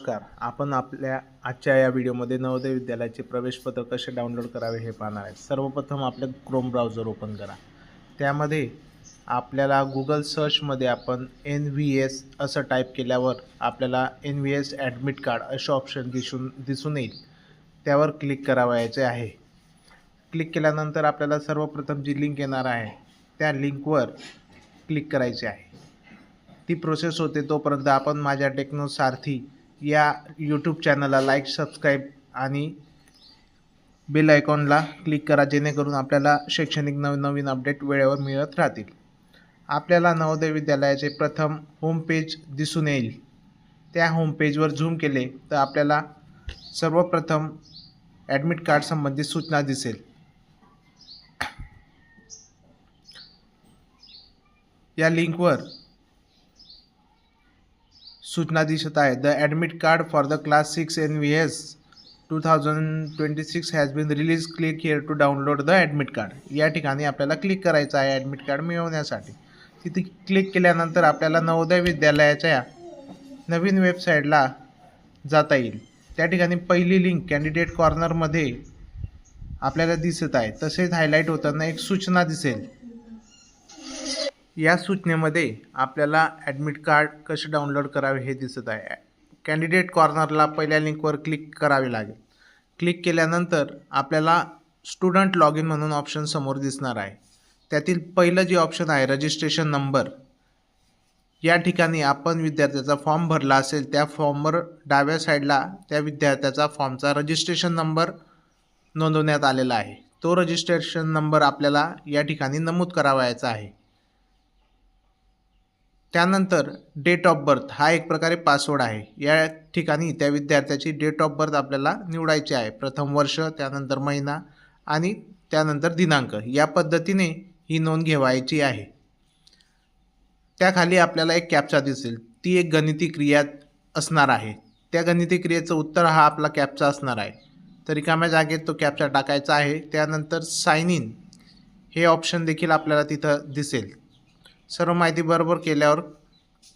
नमस्कार. आपण आपल्या आजच्या या व्हिडिओमध्ये नवोदय विद्यालयाचे प्रवेशपत्र कसे डाउनलोड करावे हे पाहणार आहे. सर्वप्रथम आपले क्रोम ब्राउझर ओपन करा. त्यामध्ये आपल्याला गुगल सर्चमध्ये आपण एन व्ही एस असं टाईप केल्यावर आपल्याला N V S admit card असे ऑप्शन दिसून दिसून येईल. त्यावर क्लिक करावयाचे आहे. क्लिक केल्यानंतर आपल्याला सर्वप्रथम जी लिंक येणार आहे त्या लिंकवर क्लिक करायचे आहे. ती प्रोसेस होते तोपर्यंत आपण माझ्या टेक्नो सारथी या यूट्यूब चॅनलला लाईक सबस्क्राईब आणि बेल आयकॉनला क्लिक करा जेणेकरून आपल्याला शैक्षणिक नवनवीन अपडेट वेळेवर मिळत राहतील. आपल्याला नवोदय विद्यालयाचे प्रथम होमपेज दिसून येईल. त्या होमपेजवर झूम केले तर आपल्याला सर्वप्रथम ॲडमिट कार्ड संबंधित सूचना दिसेल. या लिंकवर सूचना दिसत आहे. The admit card for the class six N V S two thousand twenty six has been release click here to download the admit card या ठिकाणी आपल्याला क्लिक करायचं आहे ॲडमिट कार्ड मिळवण्यासाठी. तिथे क्लिक केल्यानंतर आपल्याला नवोदय विद्यालयाच्या नवीन वेबसाईटला जाता येईल. त्या ठिकाणी पहिली लिंक कॅन्डिडेट कॉर्नरमध्ये आपल्याला दिसत आहे. तसेच हायलाईट होताना एक सूचना दिसेल. या सूचनेमध्ये आपल्याला ॲडमिट कार्ड कसे डाउनलोड करावे हे दिसत आहे. कॅन्डिडेट कॉर्नरला पहिल्या लिंकवर क्लिक करावे लागेल. क्लिक केल्यानंतर आपल्याला स्टुडंट लॉग इन म्हणून ऑप्शन समोर दिसणार आहे. त्यातील पहिलं जे ऑप्शन आहे रजिस्ट्रेशन नंबर या ठिकाणी आपण विद्यार्थ्याचा फॉर्म भरला असेल त्या फॉर्मवर डाव्या साईडला त्या विद्यार्थ्याचा फॉर्मचा रजिस्ट्रेशन नंबर नोंदवण्यात आलेला आहे. तो रजिस्ट्रेशन नंबर आपल्याला या ठिकाणी नमूद करावायचा आहे. त्यानंतर डेट ऑफ बर्थ हा एक प्रकारे पासवर्ड आहे. या ठिकाणी त्या विद्यार्थ्याची डेट ऑफ बर्थ आपल्याला निवडायची आहे. प्रथम वर्ष त्यानंतर महिना आणि त्यानंतर दिनांक. या पद्धतीने ही नोंद घेवायची आहे. त्याखाली आपल्याला एक कॅप्चा दिसेल. ती एक गणिती क्रिया असणार आहे. त्या गणिती क्रियेचं उत्तर हा आपला कॅप्चा असणार आहे. तर रिकाम्या जागेत तो कॅप्चा टाकायचा आहे. त्यानंतर साइन इन हे ऑप्शन देखील आपल्याला तिथं दिसेल. सर्व माहिती बरोबर केल्यावर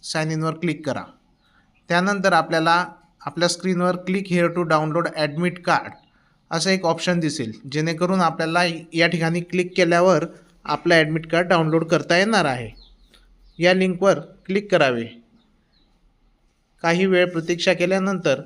साइन इनवर क्लिक करा. त्यानंतर आपल्याला आपल्या स्क्रीनवर click here to download admit card असं एक ऑप्शन दिसेल. जेणेकरून आपल्याला या ठिकाणी क्लिक केल्यावर आपलं ॲडमिट कार्ड डाउनलोड करता येणार आहे. या लिंकवर क्लिक करावे. काही वेळ प्रतीक्षा केल्यानंतर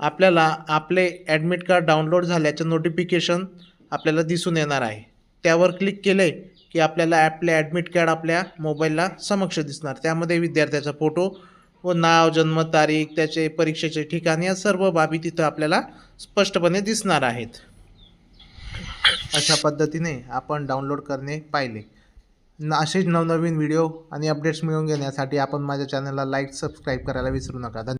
आपल्याला आपले ॲडमिट कार्ड डाउनलोड झाल्याचं नोटिफिकेशन आपल्याला दिसून येणार आहे. त्यावर क्लिक केले की आपल्याला ॲपले ॲडमिट कार्ड आपल्या मोबाईलला समक्ष दिसणार. त्यामध्ये विद्यार्थ्याचा फोटो व नाव जन्मतारीख त्याचे परीक्षेचे ठिकाण या सर्व बाबी तिथं आपल्याला स्पष्टपणे दिसणार आहेत. अशा पद्धतीने आपण डाउनलोड करणे पाहिले. न असेच नवनवीन व्हिडिओ आणि अपडेट्स मिळवून घेण्यासाठी आपण माझ्या चॅनलला लाईक सबस्क्राईब करायला विसरू नका. धन्यवाद.